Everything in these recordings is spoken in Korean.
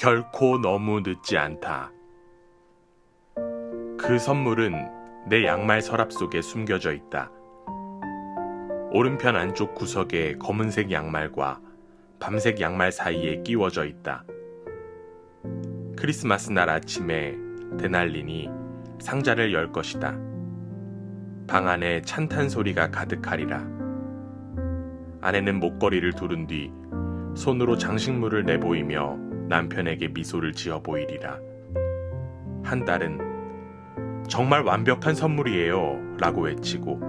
결코 너무 늦지 않다. 그 선물은 내 양말 서랍 속에 숨겨져 있다. 오른편 안쪽 구석에 검은색 양말과 밤색 양말 사이에 끼워져 있다. 크리스마스 날 아침에 데날린이 상자를 열 것이다. 방 안에 찬탄 소리가 가득하리라. 아내는 목걸이를 두른 뒤 손으로 장식물을 내보이며 남편에게 미소를 지어 보이리라. 한 딸은 정말 완벽한 선물이에요. 라고 외치고,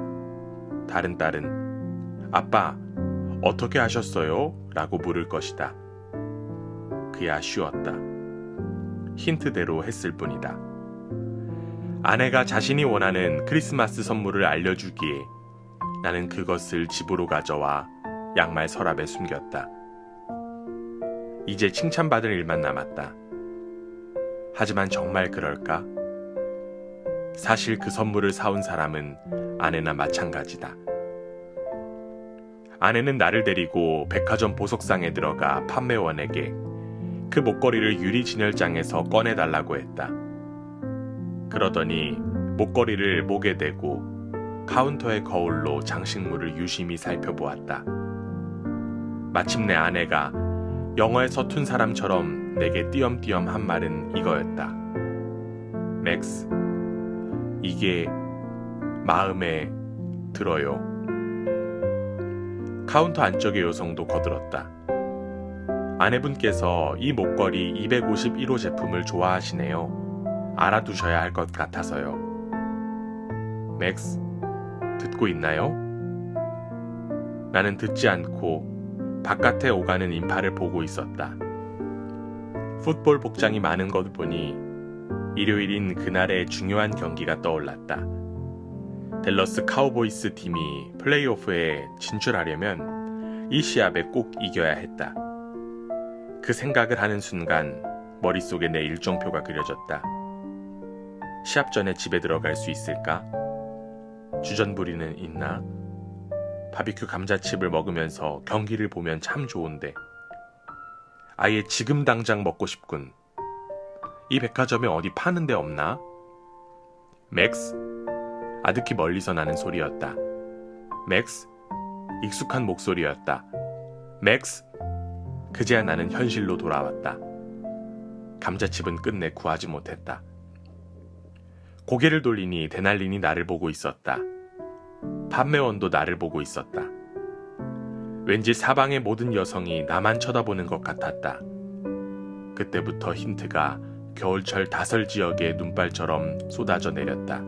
다른 딸은 아빠, 어떻게 하셨어요? 라고 물을 것이다. 그야 쉬웠다. 힌트대로 했을 뿐이다. 아내가 자신이 원하는 크리스마스 선물을 알려주기에 나는 그것을 집으로 가져와 양말 서랍에 숨겼다. 이제 칭찬받을 일만 남았다. 하지만 정말 그럴까? 사실 그 선물을 사온 사람은 아내나 마찬가지다. 아내는 나를 데리고 백화점 보석상에 들어가 판매원에게 그 목걸이를 유리 진열장에서 꺼내달라고 했다. 그러더니 목걸이를 목에 대고 카운터의 거울로 장식물을 유심히 살펴보았다. 마침내 아내가 영어에 서툰 사람처럼 내게 띄엄띄엄 한 말은 이거였다. 맥스, 이게 마음에 들어요. 카운터 안쪽의 여성도 거들었다. 아내분께서 이 목걸이 251호 제품을 좋아하시네요. 알아두셔야 할 것 같아서요. 맥스, 듣고 있나요? 나는 듣지 않고 바깥에 오가는 인파를 보고 있었다. 풋볼 복장이 많은 것 보니 일요일인 그날의 중요한 경기가 떠올랐다. 델러스 카우보이스 팀이 플레이오프에 진출하려면 이 시합에 꼭 이겨야 했다. 그 생각을 하는 순간 머릿속에 내 일정표가 그려졌다. 시합 전에 집에 들어갈 수 있을까? 주전부리는 있나? 바비큐 감자칩을 먹으면서 경기를 보면 참 좋은데. 아예 지금 당장 먹고 싶군. 이 백화점에 어디 파는 데 없나? 맥스? 아득히 멀리서 나는 소리였다. 맥스? 익숙한 목소리였다. 맥스? 그제야 나는 현실로 돌아왔다. 감자칩은 끝내 구하지 못했다. 고개를 돌리니 데날린이 나를 보고 있었다. 판매원도 나를 보고 있었다. 왠지 사방의 모든 여성이 나만 쳐다보는 것 같았다. 그때부터 힌트가 겨울철 다설 지역의 눈발처럼 쏟아져 내렸다.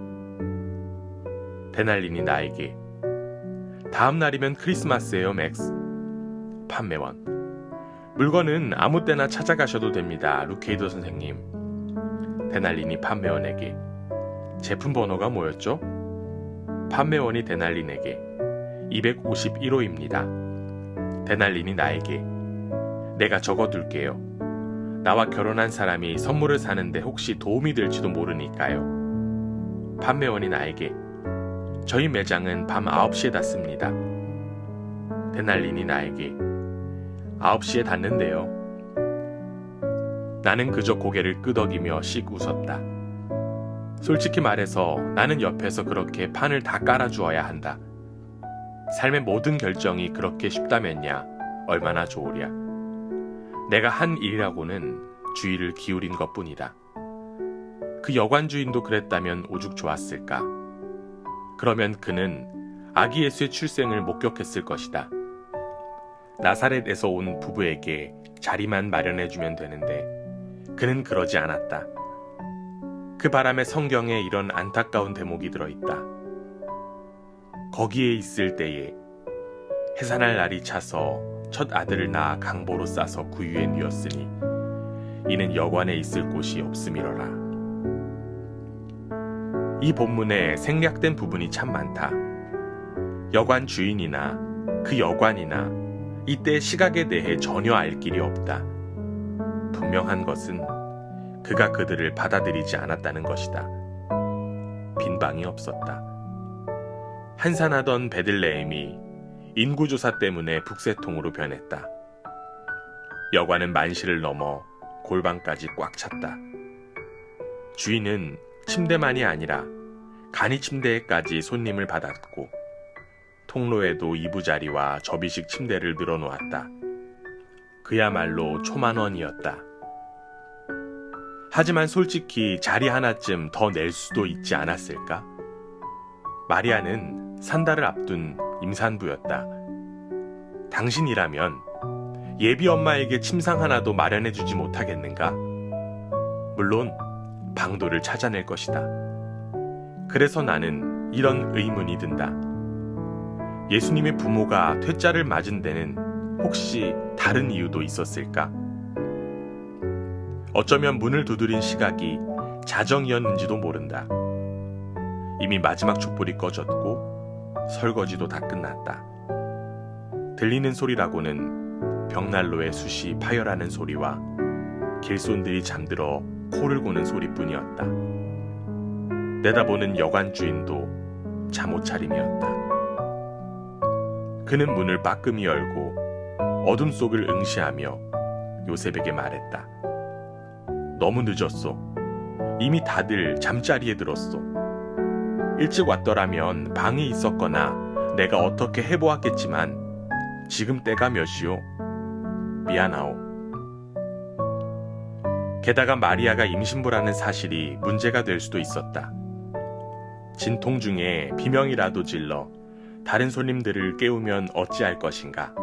데날린이 나에게 다음 날이면 크리스마스예요, 맥스. 판매원. 물건은 아무 때나 찾아가셔도 됩니다, 루케이더 선생님. 데날린이 판매원에게 제품 번호가 뭐였죠? 판매원이 데날린에게 251호입니다. 데날린이 나에게 내가 적어둘게요. 나와 결혼한 사람이 선물을 사는데 혹시 도움이 될지도 모르니까요. 판매원이 나에게 저희 매장은 밤 9시에 닫습니다. 데날린이 나에게 9시에 닫는데요. 나는 그저 고개를 끄덕이며 씩 웃었다. 솔직히 말해서 나는 옆에서 그렇게 판을 다 깔아주어야 한다. 삶의 모든 결정이 그렇게 쉽다면야 얼마나 좋으랴. 내가 한 일이라고는 주의를 기울인 것 뿐이다. 그 여관 주인도 그랬다면 오죽 좋았을까. 그러면 그는 아기 예수의 출생을 목격했을 것이다. 나사렛에서 온 부부에게 자리만 마련해주면 되는데 그는 그러지 않았다. 그 바람에 성경에 이런 안타까운 대목이 들어있다. 거기에 있을 때에 해산할 날이 차서 첫 아들을 낳아 강보로 싸서 구유에 누었으니 이는 여관에 있을 곳이 없음이러라. 이 본문에 생략된 부분이 참 많다. 여관 주인이나 그 여관이나 이때 시각에 대해 전혀 알 길이 없다. 분명한 것은 그가 그들을 받아들이지 않았다는 것이다. 빈 방이 없었다. 한산하던 베들레헴이 인구조사 때문에 북새통으로 변했다. 여관은 만시를 넘어 골반까지 꽉 찼다. 주인은 침대만이 아니라 간이 침대에까지 손님을 받았고 통로에도 이부자리와 접이식 침대를 늘어놓았다. 그야말로 초만원이었다. 하지만 솔직히 자리 하나쯤 더 낼 수도 있지 않았을까? 마리아는 산다를 앞둔 임산부였다. 당신이라면 예비 엄마에게 침상 하나도 마련해주지 못하겠는가? 물론 방도를 찾아낼 것이다. 그래서 나는 이런 의문이 든다. 예수님의 부모가 퇴짜를 맞은 데는 혹시 다른 이유도 있었을까? 어쩌면 문을 두드린 시각이 자정이었는지도 모른다. 이미 마지막 촛불이 꺼졌고 설거지도 다 끝났다. 들리는 소리라고는 벽난로의 숯이 파열하는 소리와 길손들이 잠들어 코를 고는 소리뿐이었다. 내다보는 여관 주인도 잠옷 차림이었다. 그는 문을 빠끔히 열고 어둠 속을 응시하며 요셉에게 말했다. 너무 늦었소. 이미 다들 잠자리에 들었소. 일찍 왔더라면 방이 있었거나 내가 어떻게 해보았겠지만 지금 때가 몇 시오? 미안하오. 게다가 마리아가 임신부라는 사실이 문제가 될 수도 있었다. 진통 중에 비명이라도 질러 다른 손님들을 깨우면 어찌할 것인가?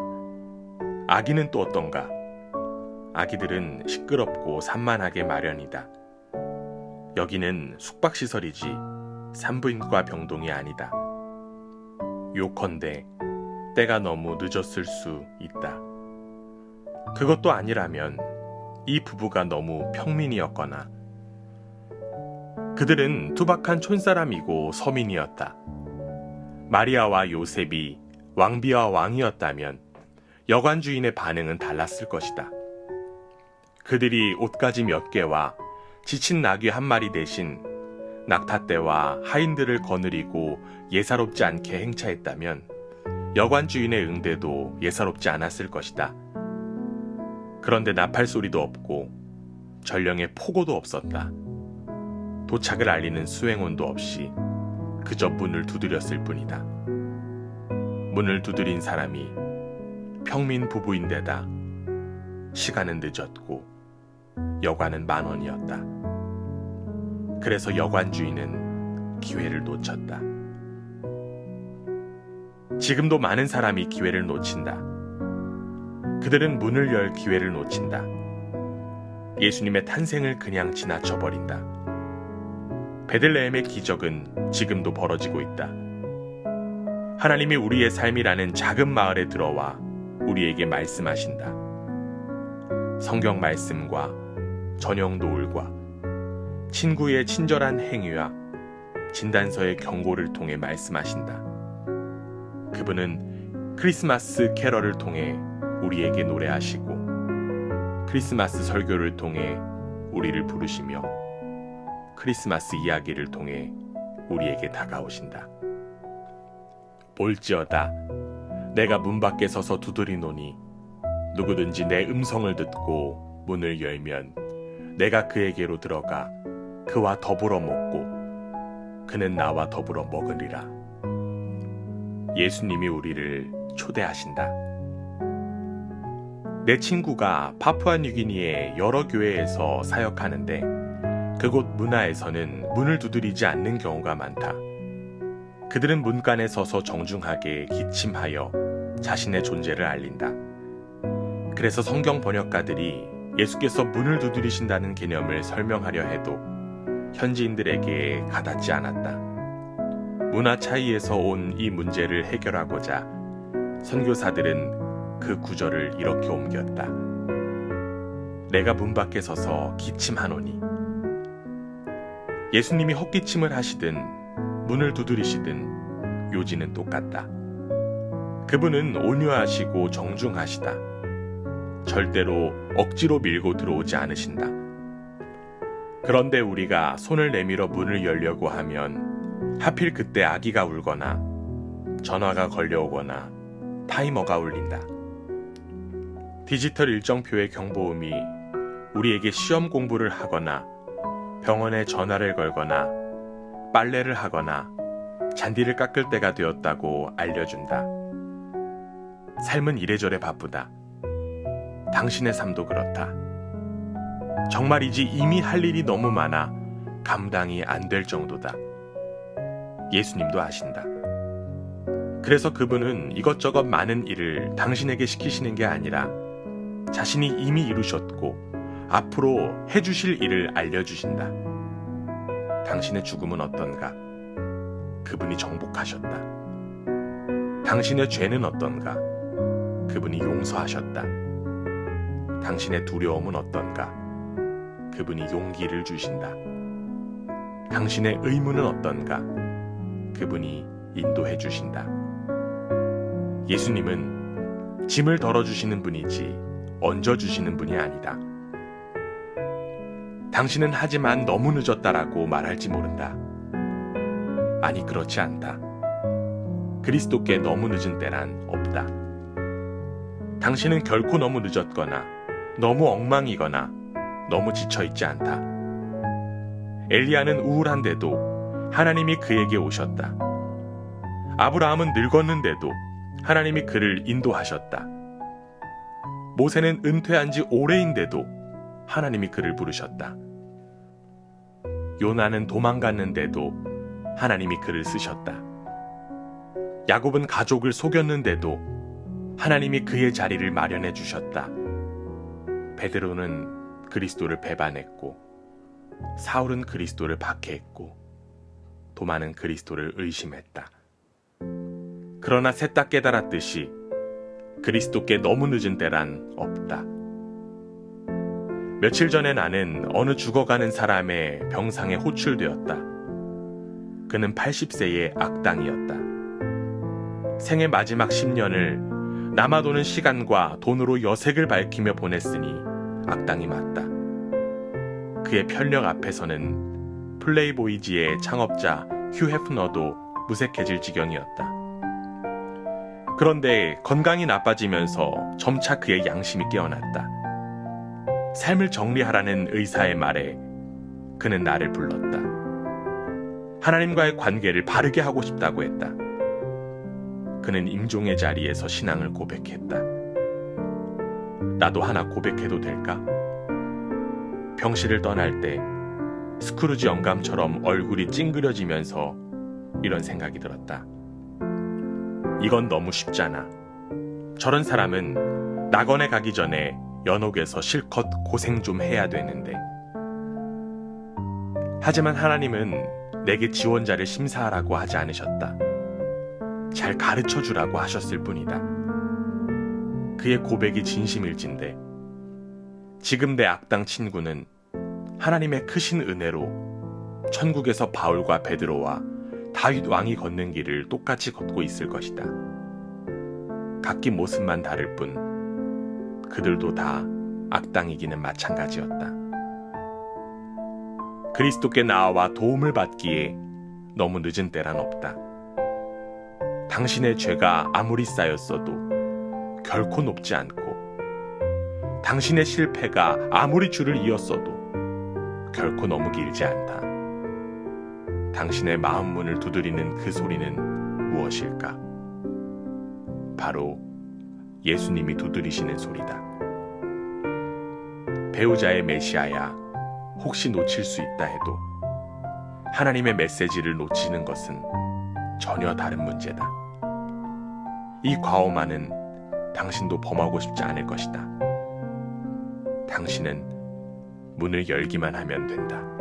아기는 또 어떤가? 아기들은 시끄럽고 산만하게 마련이다. 여기는 숙박시설이지 산부인과 병동이 아니다. 요컨대 때가 너무 늦었을 수 있다. 그것도 아니라면 이 부부가 너무 평민이었거나 그들은 투박한 촌사람이고 서민이었다. 마리아와 요셉이 왕비와 왕이었다면 여관 주인의 반응은 달랐을 것이다. 그들이 옷가지 몇 개와 지친 나귀 한 마리 대신 낙타떼와 하인들을 거느리고 예사롭지 않게 행차했다면 여관 주인의 응대도 예사롭지 않았을 것이다. 그런데 나팔 소리도 없고 전령의 포고도 없었다. 도착을 알리는 수행원도 없이 그저 문을 두드렸을 뿐이다. 문을 두드린 사람이 평민 부부인데다 시간은 늦었고 여관은 만 원이었다. 그래서 여관 주인은 기회를 놓쳤다. 지금도 많은 사람이 기회를 놓친다. 그들은 문을 열 기회를 놓친다. 예수님의 탄생을 그냥 지나쳐 버린다. 베들레헴의 기적은 지금도 벌어지고 있다. 하나님이 우리의 삶이라는 작은 마을에 들어와 우리에게 말씀하신다. 성경 말씀과 저녁 노을과 친구의 친절한 행위와 진단서의 경고를 통해 말씀하신다. 그분은 크리스마스 캐럴을 통해 우리에게 노래하시고 크리스마스 설교를 통해 우리를 부르시며 크리스마스 이야기를 통해 우리에게 다가오신다. 볼지어다 내가 문 밖에 서서 두드리노니 누구든지 내 음성을 듣고 문을 열면 내가 그에게로 들어가 그와 더불어 먹고 그는 나와 더불어 먹으리라. 예수님이 우리를 초대하신다. 내 친구가 파푸아뉴기니의 여러 교회에서 사역하는데 그곳 문화에서는 문을 두드리지 않는 경우가 많다. 그들은 문간에 서서 정중하게 기침하여 자신의 존재를 알린다. 그래서 성경 번역가들이 예수께서 문을 두드리신다는 개념을 설명하려 해도 현지인들에게 가닿지 않았다. 문화 차이에서 온 이 문제를 해결하고자 선교사들은 그 구절을 이렇게 옮겼다. 내가 문 밖에 서서 기침하노니 예수님이 헛기침을 하시든 문을 두드리시든 요지는 똑같다. 그분은 온유하시고 정중하시다. 절대로 억지로 밀고 들어오지 않으신다. 그런데 우리가 손을 내밀어 문을 열려고 하면 하필 그때 아기가 울거나 전화가 걸려오거나 타이머가 울린다. 디지털 일정표의 경보음이 우리에게 시험 공부를 하거나 병원에 전화를 걸거나 빨래를 하거나 잔디를 깎을 때가 되었다고 알려준다. 삶은 이래저래 바쁘다. 당신의 삶도 그렇다. 정말이지 이미 할 일이 너무 많아 감당이 안 될 정도다. 예수님도 아신다. 그래서 그분은 이것저것 많은 일을 당신에게 시키시는 게 아니라 자신이 이미 이루셨고 앞으로 해주실 일을 알려주신다. 당신의 죽음은 어떤가? 그분이 정복하셨다. 당신의 죄는 어떤가? 그분이 용서하셨다. 당신의 두려움은 어떤가? 그분이 용기를 주신다. 당신의 의무는 어떤가? 그분이 인도해 주신다. 예수님은 짐을 덜어주시는 분이지 얹어주시는 분이 아니다. 당신은 하지만 너무 늦었다라고 말할지 모른다. 아니, 그렇지 않다. 그리스도께 너무 늦은 때란 없다. 당신은 결코 너무 늦었거나 너무 엉망이거나 너무 지쳐있지 않다. 엘리야는 우울한데도 하나님이 그에게 오셨다. 아브라함은 늙었는데도 하나님이 그를 인도하셨다. 모세는 은퇴한 지 오래인데도 하나님이 그를 부르셨다. 요나는 도망갔는데도 하나님이 그를 쓰셨다. 야곱은 가족을 속였는데도 하나님이 그의 자리를 마련해 주셨다. 베드로는 그리스도를 배반했고 사울은 그리스도를 박해했고 도마는 그리스도를 의심했다. 그러나 셋 다 깨달았듯이 그리스도께 너무 늦은 때란 없다. 며칠 전에 나는 어느 죽어가는 사람의 병상에 호출되었다. 그는 80세의 악당이었다. 생의 마지막 10년을 남아도는 시간과 돈으로 여색을 밝히며 보냈으니 악당이 맞다. 그의 편력 앞에서는 플레이보이지의 창업자 휴 헤프너도 무색해질 지경이었다. 그런데 건강이 나빠지면서 점차 그의 양심이 깨어났다. 삶을 정리하라는 의사의 말에 그는 나를 불렀다. 하나님과의 관계를 바르게 하고 싶다고 했다. 그는 임종의 자리에서 신앙을 고백했다. 나도 하나 고백해도 될까? 병실을 떠날 때 스크루지 영감처럼 얼굴이 찡그려지면서 이런 생각이 들었다. 이건 너무 쉽잖아. 저런 사람은 낙원에 가기 전에 연옥에서 실컷 고생 좀 해야 되는데. 하지만 하나님은 내게 지원자를 심사하라고 하지 않으셨다. 잘 가르쳐 주라고 하셨을 뿐이다. 그의 고백이 진심일진데, 지금 내 악당 친구는 하나님의 크신 은혜로 천국에서 바울과 베드로와 다윗 왕이 걷는 길을 똑같이 걷고 있을 것이다. 각기 모습만 다를 뿐 그들도 다 악당이기는 마찬가지였다. 그리스도께 나와 도움을 받기에 너무 늦은 때란 없다. 당신의 죄가 아무리 쌓였어도 결코 높지 않고 당신의 실패가 아무리 줄을 이었어도 결코 너무 길지 않다. 당신의 마음 문을 두드리는 그 소리는 무엇일까? 바로 예수님이 두드리시는 소리다. 배우자의 메시아야 혹시 놓칠 수 있다 해도 하나님의 메시지를 놓치는 것은 전혀 다른 문제다. 이 과오만은 당신도 범하고 싶지 않을 것이다. 당신은 문을 열기만 하면 된다.